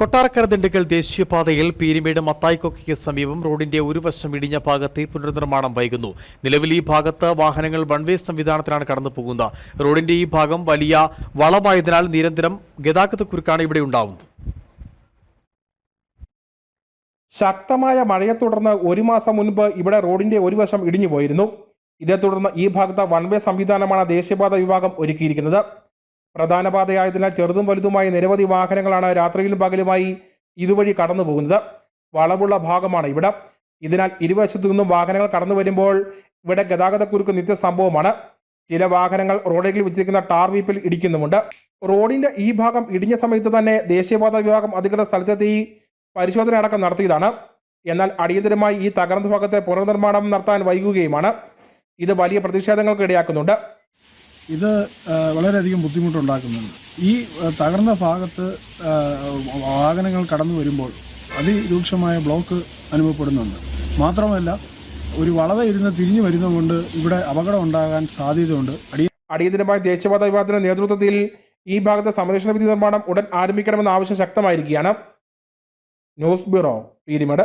കൊട്ടാരക്കര ദിണ്ടുക്കൽ ദേശീയപാതയിൽ പീരിമേട് മത്തായിക്കൊക്കയ്ക്ക് സമീപം റോഡിന്റെ ഒരു വശം ഇടിഞ്ഞ ഭാഗത്തെ പുനർനിർമ്മാണം വൈകുന്നു. നിലവിൽ ഈ ഭാഗത്ത് വാഹനങ്ങൾ വൺവേ സംവിധാനത്തിലാണ് കടന്നുപോകുന്നത് റോഡിന്റെ ഈ ഭാഗം വലിയ വളമായതിനാൽ നിരന്തരം ഗതാഗതക്കുരുക്കാണ് ഇവിടെ ഉണ്ടാവുന്നത്. ശക്തമായ മഴയെ തുടർന്ന് ഒരു മാസം മുൻപ് ഇവിടെ റോഡിന്റെ ഒരു വശം ഇടിഞ്ഞു പോയിരുന്നു. ഇതേ തുടർന്ന് ഈ ഭാഗത്ത് വൺവേ സംവിധാനമാണ് ദേശീയപാത വിഭാഗം ഒരുക്കിയിരിക്കുന്നത്. പ്രധാന പാതയായതിനാൽ ചെറുതും വലുതുമായ നിരവധി വാഹനങ്ങളാണ് രാത്രിയിലും പകലുമായി ഇതുവഴി കടന്നു പോകുന്നത്. വളവുള്ള ഭാഗമാണ് ഇവിടെ. ഇതിനാൽ ഇരുവശത്തു നിന്നും വാഹനങ്ങൾ കടന്നു വരുമ്പോൾ ഇവിടെ ഗതാഗതക്കുരുക്ക് നിത്യസംഭവമാണ്. ചില വാഹനങ്ങൾ റോഡരികിൽ വെച്ചിരിക്കുന്ന ടാർ വീപ്പിൽ ഇടിക്കുന്നുമുണ്ട്. റോഡിന്റെ ഈ ഭാഗം ഇടിഞ്ഞ സമയത്ത് തന്നെ ദേശീയപാത വിഭാഗം അധികൃതർ സ്ഥലത്തെത്തി പരിശോധന അടക്കം നടത്തിയതാണ്. എന്നാൽ അടിയന്തരമായി ഈ തകർന്ന ഭാഗത്തെ പുനർനിർമ്മാണം നടത്താൻ വൈകുകയുമാണ്. ഇത് വലിയ പ്രതിഷേധങ്ങൾക്ക് ഇടയാക്കുന്നുണ്ട്. ഇത് വളരെയധികം ബുദ്ധിമുട്ടുണ്ടാക്കുന്നുണ്ട്. ഈ തകർന്ന ഭാഗത്ത് വാഹനങ്ങൾ കടന്നു വരുമ്പോൾ അതിരൂക്ഷമായ ബ്ലോക്ക് അനുഭവപ്പെടുന്നുണ്ട്. മാത്രമല്ല ഒരു വളവ ഇരുന്ന് തിരിഞ്ഞു വരുന്നതുകൊണ്ട് ഇവിടെ അപകടം ഉണ്ടാകാൻ സാധ്യതയുണ്ട്. അടിയ അടിയന്തരമായ ദേശീയപാത വിഭാഗത്തിന്റെ നേതൃത്വത്തിൽ ഈ ഭാഗത്തെ സംരക്ഷണ വിധി നിർമ്മാണം ഉടൻ ആരംഭിക്കണമെന്ന ആവശ്യം ശക്തമായിരിക്കുകയാണ്. News bureau Peermade.